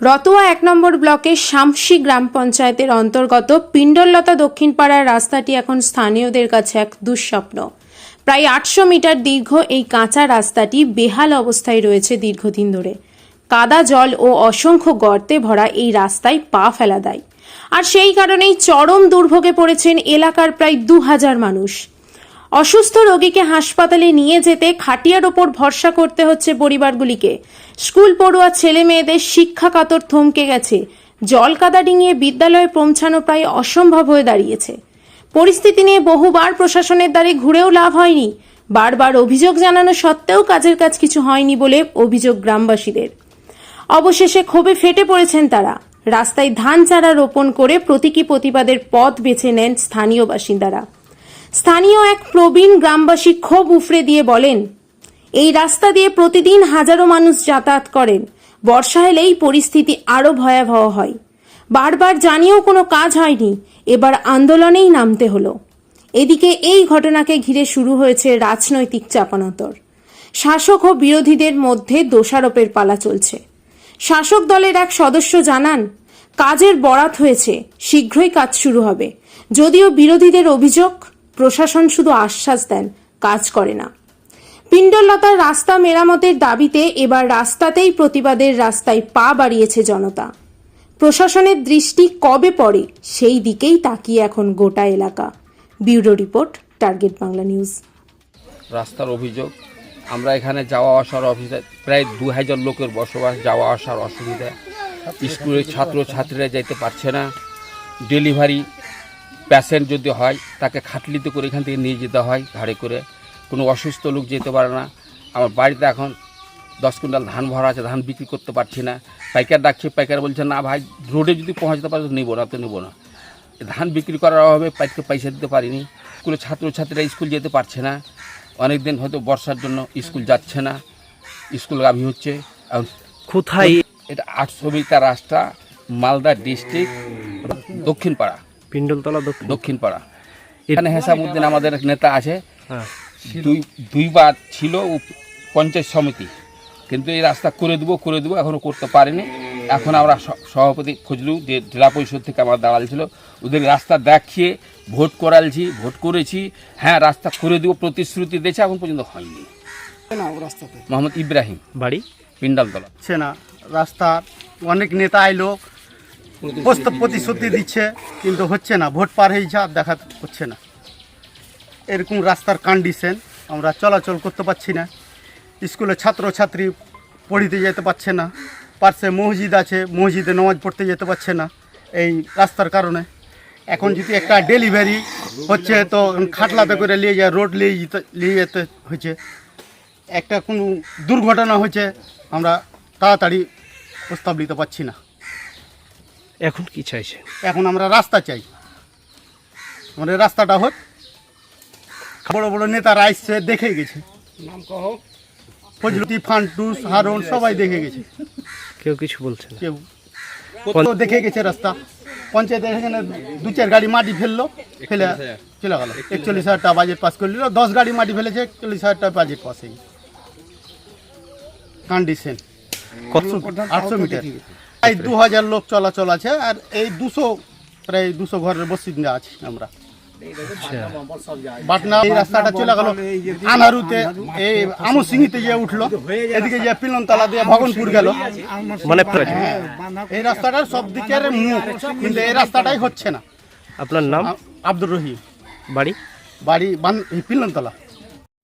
রতোয়া এক নম্বর ব্লকের শামসি গ্রাম পঞ্চায়েতের অন্তর্গত পিণ্ডললতা দক্ষিণ পাড়ার রাস্তাটি এখন স্থানীয়দের কাছে এক দুঃস্বপ্ন। প্রায় আটশো মিটার দীর্ঘ এই কাঁচা রাস্তাটি বেহাল অবস্থায় রয়েছে দীর্ঘদিন ধরে। কাদা জল ও অসংখ্য গর্তে ভরা এই রাস্তায় পা ফেলা দেয়। আর সেই কারণেই চরম দুর্ভোগে পড়েছেন এলাকার প্রায় দু হাজার মানুষ। অসুস্থ রোগীকে হাসপাতালে নিয়ে যেতে খাটিয়ার ওপর ভরসা করতে হচ্ছে পরিবারগুলিকে। স্কুল পড়ুয়া ছেলে মেয়েদের শিক্ষা কাতর থমকে গেছে। জল কাদা ডিঙিয়ে বিদ্যালয়ে পৌঁছানো প্রায় অসম্ভব হয়ে দাঁড়িয়েছে। পরিস্থিতি নিয়ে বহুবার প্রশাসনের দ্বারে ঘুরেও লাভ হয়নি। বারবার অভিযোগ জানানো সত্ত্বেও কাজের কাজ কিছু হয়নি বলে অভিযোগ গ্রামবাসীদের। অবশেষে ক্ষোভে ফেটে পড়েছেন তারা। রাস্তায় ধান চারা রোপণ করে প্রতীকী প্রতিবাদের পথ বেছে নেন স্থানীয় বাসিন্দারা। স্থানীয় এক প্রবীণ গ্রামবাসী ক্ষোভ উফরে দিয়ে বলেন, এই রাস্তা দিয়ে প্রতিদিন হাজারো মানুষ যাতায়াত করেন। বর্ষা এলেই পরিস্থিতি আরও ভয়াবহ হয়। বারবার জানিয়েও কোনো কাজ হয়নি। এবার আন্দোলনেই নামতে হলো। এদিকে এই ঘটনাকে ঘিরে শুরু হয়েছে রাজনৈতিক চাপানতর। শাসক ও বিরোধীদের মধ্যে দোষারোপের পালা চলছে। শাসক দলের এক সদস্য জানান, কাজের বরাত হয়েছে। শীঘ্রই কাজ শুরু হবে। যদিও বিরোধীদের অভিযোগ প্রশাসন শুধু আশ্বাস দেন, কাজ করে না। পিণ্ডললতার রাস্তা মেরামতের দাবিতে এবার রাস্তাতেই প্রতিবাদের রাস্তায় পা বাড়িয়েছে জনতা। প্রশাসনের দৃষ্টি কবে পড়ে সেই দিকেই তাকিয়ে এখন গোটা এলাকা। Bureau report, target Bangla news. রাস্তার অভিযোগ, আমরা এখানে যাওয়া আসার অফিসে প্রায় দু হাজার লোকের বসবাস, যাওয়া আসার অসুবিধা। স্কুলের ছাত্র ছাত্রীরা যেতে পারছে না। ডেলিভারি প্যাসেন্ট যদি হয় তাকে খাটলিতে করে এখান থেকে নিয়ে যেতে হয় গাড়ি করে। কোনো অসুস্থ লোক যেতে পারে না। আমার বাড়িতে এখন দশ কুইন্টাল ধান ভরা আছে ধান বিক্রি করতে পারছি না। পাইকার ডাকছে পাইকার বলছে না ভাই রোডে যদি পৌঁছাতে পারে তো নেব না তো নেব না। ধান বিক্রি করার অভাবে পাইকে পয়সা দিতে পারিনি। স্কুলে ছাত্রছাত্রীরা স্কুল যেতে পারছে না। অনেক দিন হয়তো বর্ষার জন্য স্কুল যাচ্ছে না। স্কুল গাভী হচ্ছে। আর কোথায়? এটা আটশো মিটার রাস্তা মালদা ডিস্ট্রিক্ট দক্ষিণ পাড়া পিণ্ডলতলা দক্ষিণ। পাড়া এখানে হেসাবুদ্দিন আমাদের এক নেতা আছে। হ্যাঁ। দুই দুইবার ছিল পঞ্চায়েত সমিতি। কিন্তু এই রাস্তা করে দেবো করে দেবো এখনও করতে পারেনি। এখন আমরা স- সভাপতি খুঁজলু যে জেলা পরিষদ থেকে আমার দাঁড়াল ছিল ওদের রাস্তা দেখিয়ে ভোট করালছি ভোট করেছি। হ্যাঁ রাস্তা করে দেবো প্রতিশ্রুতি দিয়েছে এখন পর্যন্ত হয়নি। রাস্তাতে। মোহাম্মদ ইব্রাহিম বাড়ি? পিন্ডালতলা হচ্ছে না রাস্তা অনেক নেতা আইলো প্রতিশ্রুতি দিচ্ছে কিন্তু হচ্ছে না। ভোট পার হয়ে যা দেখা হচ্ছে না। এরকম রাস্তার কন্ডিশন আমরা চলাচল করতে পারছি না। স্কুলে ছাত্রছাত্রী পড়িতে যেতে পারছে না। পার্শ্বে মসজিদ আছে মসজিদে নামাজ পড়তে যেতে পারছে না এই রাস্তার কারণে। এখন যদি একটা ডেলিভারি হচ্ছে তো খাটলাতে করে নিয়ে যায় রোড নিয়ে যেতে নিয়ে যেতে হচ্ছে একটা কোনো দুর্ঘটনা হয়েছে আমরা তাড়াতাড়ি প্রস্তাব নিতে পারছি না। এখন কি চাইছে? এখন আমরা রাস্তা চাই। আমাদের রাস্তাটা হোক বড় বড় নেতারা আসছে দেখে গেছে। ফজলতি ফান্টুস হারুন সবাই দেখে গেছে। কেউ কিছু বলছে না। কেউ। তো দেখে গেছে রাস্তা। পঞ্চায়েতের এখানে দু চার গাড়ি মাটি ফেলল ফেলে চলে গেল। একচল্লিশ হাজার টাকা বাজেট পাস করে নিল দশ গাড়ি মাটি ফেলেছে একচল্লিশ হাজার টাকা বাজেট পাস হয়ে কন্ডিশন কত? আটশো মিটার। প্রায় দু হাজার লোক চলাচল আছে আর এই দুশো প্রায় দুশো ঘরের বসিন্দা আছি আমরা। বাটনা এই রাস্তাটা চলে গেল আনারুতে এই আমসিংহিতে যে উঠল এদিকে যে পিলনতলা দিয়ে ভগনপুর গেল। মানে এই রাস্তাটার সব দিকের মুখ কিন্তু এই রাস্তাটাই হচ্ছে না। আপনার নাম? আব্দুর রহিম। বাড়ি? বাড়ি বান এই পিলনতলা।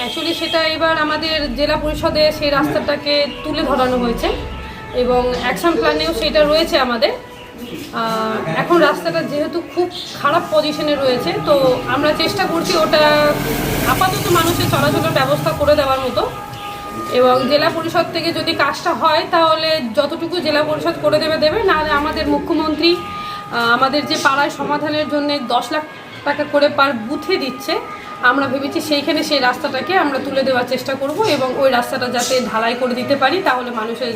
অ্যাকচুয়ালি সেটা এবার আমাদের জেলা পরিষদে সেই রাস্তাটাকে তুলে ধরানো হয়েছে এবং অ্যাকশন প্ল্যানেও সেটা রয়েছে আমাদের। এখন রাস্তাটা যেহেতু খুব খারাপ পজিশনে রয়েছে, তো আমরা চেষ্টা করছি ওটা আপাতত মানুষের চলাচলের ব্যবস্থা করে দেওয়ার মতো। এবং জেলা পরিষদ থেকে যদি কাজটা হয়, তাহলে যতটুকু জেলা পরিষদ করে দেবে দেবে। নাহলে আমাদের মুখ্যমন্ত্রী আমাদের যে পাড়ায় সমাধানের জন্য দশ লাখ টাকা করে পার বুথে দিচ্ছে। আমরা ভেবেছি সেইখানে সেই রাস্তাটাকে আমরা তুলে দেওয়ার চেষ্টা করব এবং ওই রাস্তাটা যাতে ঢালাই করে দিতে পারি তাহলে মানুষের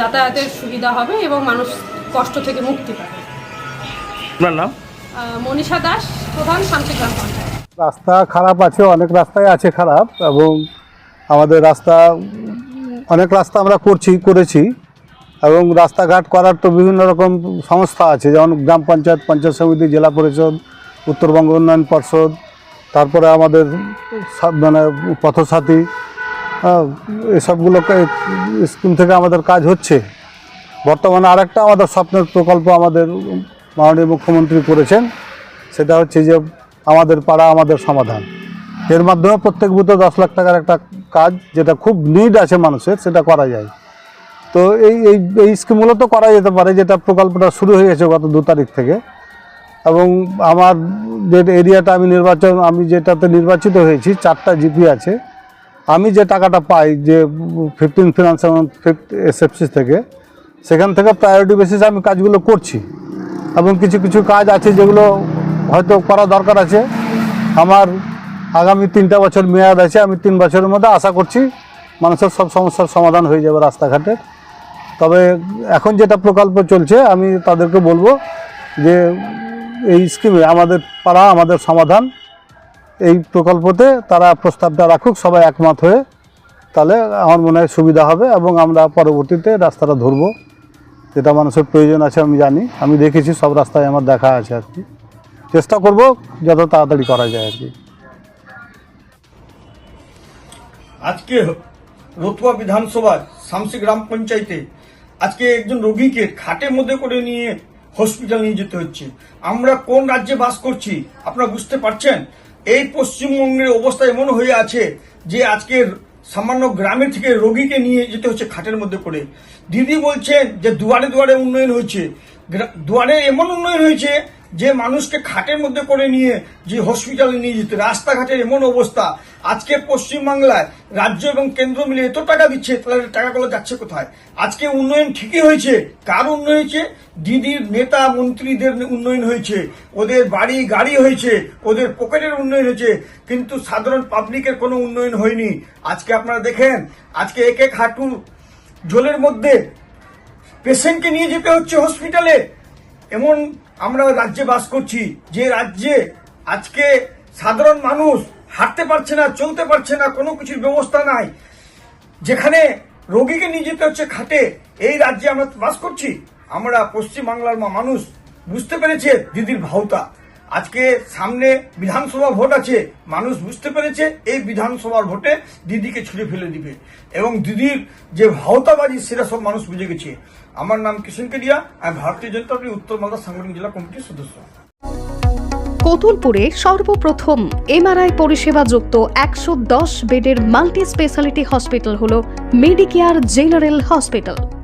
যাতায়াতের সুবিধা হবে এবং মানুষ কষ্ট থেকে মুক্তি পাবে। নাম? মনীষা দাস প্রধান শান্তিগ্রাম পঞ্চায়েত। রাস্তা খারাপ আছে অনেক রাস্তায় আছে খারাপ এবং আমাদের রাস্তা অনেক রাস্তা আমরা করছি করেছি এবং রাস্তাঘাট করার তো বিভিন্ন রকম সংস্থা আছে যেমন গ্রাম পঞ্চায়েত পঞ্চায়েত সমিতি জেলা পরিষদ উত্তরবঙ্গ উন্নয়ন পর্ষদ তারপরে আমাদের মানে পথসাথী এসবগুলোকে স্কিম থেকে আমাদের কাজ হচ্ছে। বর্তমানে আরেকটা আমাদের স্বপ্নের প্রকল্প আমাদের মাননীয় মুখ্যমন্ত্রী করেছেন, সেটা হচ্ছে যে আমাদের পাড়া, আমাদের সমাধান। এর মাধ্যমে প্রত্যেক বুথে দশ লাখ টাকার একটা কাজ যেটা খুব নিড আছে মানুষের, সেটা করা যায়। তো এই এই স্কিমগুলো তো করা যেতে পারে, যেটা প্রকল্পটা শুরু হয়ে গেছে গত দু তারিখ থেকে। এবং আমার যে এরিয়াটা আমি নির্বাচন, আমি যেটাতে নির্বাচিত হয়েছি, চারটা জিপি আছে। আমি যে টাকাটা পাই, যে ফিফটিন ফিনান্স এবং এসএফসি থেকে, সেখান থেকে প্রায়োরিটি বেসিসে আমি কাজগুলো করছি। এবং কিছু কিছু কাজ আছে যেগুলো হয়তো করা দরকার আছে। আমার আগামী তিনটা বছর মেয়াদ আছে, আমি তিন বছরের মধ্যে আশা করছি মানুষের সব সমস্যার সমাধান হয়ে যাবে রাস্তাঘাটের তবে এখন যেটা প্রকল্প চলছে, আমি তাদেরকে বলব যে এই স্কিমে আমাদের পাড়া, আমাদের সমাধান, এই প্রকল্পতে তারা প্রস্তাবটা রাখুক, সবাই একমত হয়ে তাহলে আমার মনে হয় সুবিধা হবে এবং আমরা পরবর্তীতে রাস্তাটা ধরবো। যেটা মানুষের প্রয়োজন আছে আমি জানি, আমি দেখেছি সব রাস্তায় আমার দেখা আছে আর কি। চেষ্টা করব যত তাড়াতাড়ি করা যায় আর কি। আজকে রতুয়া বিধানসভার শামসি গ্রাম পঞ্চায়েতে আজকে একজন রোগীকে খাটের মধ্যে করে নিয়ে হসপিটাল নিয়ে যেতে হচ্ছে। আমরা কোন রাজ্যে বাস করছি, আপনারা বুঝতে পারছেন? এই পশ্চিমবঙ্গের অবস্থা এমন হয়ে আছে যে আজকে সামান্য গ্রামে থেকে রোগীকে নিয়ে যেতে হচ্ছে খাটের মধ্যে করে। দিদি বলছেন যে দুয়ারে দুয়ারে উন্নয়ন হয়েছে। দুয়ারে এমন উন্নয়ন হয়েছে যে মানুষকে খাটের মধ্যে করে নিয়ে যে হসপিটালে নিয়ে যেতে, রাস্তাঘাটের এমন অবস্থা। আজকে পশ্চিমবাংলায় রাজ্য এবং কেন্দ্র মিলে এত টাকা দিচ্ছে, তাহলে টাকাগুলো যাচ্ছে কোথায়? আজকে উন্নয়ন ঠিকই হয়েছে, কার উন্নয়ন হয়েছে? দিদির নেতা, মন্ত্রীদের উন্নয়ন হয়েছে, ওদের বাড়ি, গাড়ি হয়েছে, ওদের পকেটের উন্নয়ন হয়েছে, কিন্তু সাধারণ পাবলিকের কোনো উন্নয়ন হয়নি। আজকে আপনারা দেখেন, আজকে এক এক হাঁটু জলের মধ্যে পেশেন্টকে নিয়ে যেতে হচ্ছে হসপিটালে এমন আমরা ওই রাজ্যে বাস করছি। যে রাজ্যে আজকে সাধারণ মানুষ হাঁটতে পারছে না, চলতে পারছে না, কোনো কিছুর ব্যবস্থা নাই, যেখানে রোগীকে নিয়ে যেতে হচ্ছে খাটে, এই রাজ্যে আমরা বাস করছি। আমরা পশ্চিম বাংলার মা- মানুষ, বুঝতে পেরেছে দিদির ভাওতা। আজকে সামনে বিধানসভা ভোট আছে, মানুষ বুঝতে পেরেছে, এই বিধানসভার ভোটে দিদিকে ছুড়ে ফেলে দিবে। এবং দিদির যে ভাওতাবাজি, সেটা সব মানুষ বুঝে গেছে। আমার নাম কিষণ কেডিয়া আমি ভারতীয় জনতা পার্টি উত্তর মালদা সাংগঠনিক জেলা কমিটির সদস্য। কতুলপুরে সর্বপ্রথম এমআরআই পরিষেবা যুক্ত একশো দশ বেডের মাল্টি স্পেশালিটি হসপিটাল হল মেডিকেয়ার জেনারেল হসপিটাল।